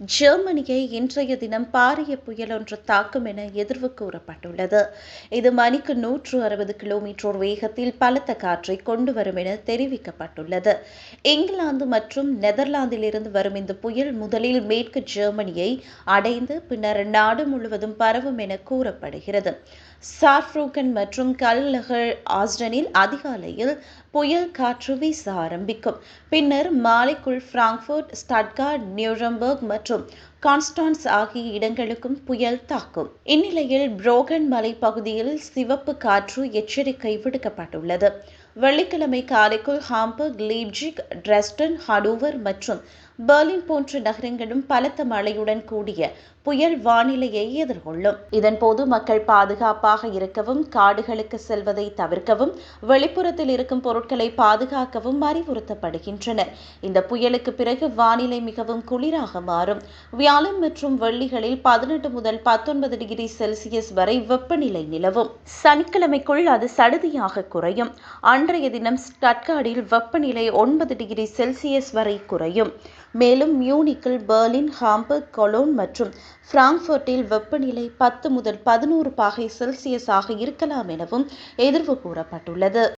ஜெர்மனியை இன்றைய தினம் பாரிய புயல் ஒன்று தாக்கும் என எதிர்வு கூறப்பட்டுள்ளது. இது மணிக்கு நூற்று அறுபது கிலோமீட்டர் வேகத்தில் பலத்த காற்றை கொண்டு வரும் என தெரிவிக்கப்பட்டுள்ளது. இங்கிலாந்து மற்றும் நெதர்லாந்திலிருந்து வரும் இந்த புயல் முதலில் மேற்கு ஜெர்மனியை அடைந்து பின்னர் நாடு முழுவதும் பரவும் என கூறப்படுகிறது. சார்ஃப்ரூகன் மற்றும் கல்லகர் ஆஸ்டனில் அதிகாலையில் புயல் காற்று வீச ஆரம்பிக்கும். பின்னர் மாலைக்குள் பிராங்க்ஃபர்ட் ஸ்டட்கார்ட் நியூரம்பர்க் மற்றும் மற்றும் கான்ஸ்டான்ஸ் ஆகிய இடங்களுக்கும் புயல் தாக்கும். இந்நிலையில் புரோகன் மலை பகுதியில் சிவப்பு காற்று எச்சரிக்கை விடுக்கப்பட்டுள்ளது. வெள்ளிக்கிழமை காலைக்குள் ஹாம்பர்க் லீப்ஜிக் டிரெஸ்டன் ஹடூவர் மற்றும் பெர்லின் போன்ற நகரங்களும் பலத்த மழையுடன் கூடிய புயல் வானிலையை எதிர்கொள்ளும். இதன்போது மக்கள் பாதுகாப்பாக இருக்கவும் காடுகளுக்கு செல்வதை தவிர்க்கவும் வெளிப்புறத்தில் இருக்கும் பொருட்களை பாதுகாக்கவும் அறிவுறுத்தப்படுகின்றனர். இந்த புயலுக்கு பிறகு வானிலை மிகவும் குளிராக மாறும். வியாழன் மற்றும் வெள்ளிகளில் பதினெட்டு முதல் பத்தொன்பது டிகிரி செல்சியஸ் வரை வெப்பநிலை நிலவும். சனிக்கிழமைக்குள் அது சடுதியாக குறையும். அன்றைய தினம் ஸ்டட்கார்டில் வெப்பநிலை ஒன்பது டிகிரி செல்சியஸ் வரை குறையும். மேலும் மியூனிக்கில் பெர்லின் ஹாம்பர்க் கொலோன் மற்றும் பிராங்க்ஃபர்ட்டில் வெப்பநிலை பத்து முதல் பதினோரு பாகை செல்சியஸாக இருக்கலாம் எனவும் எதிர்வு கூறப்பட்டுள்ளது.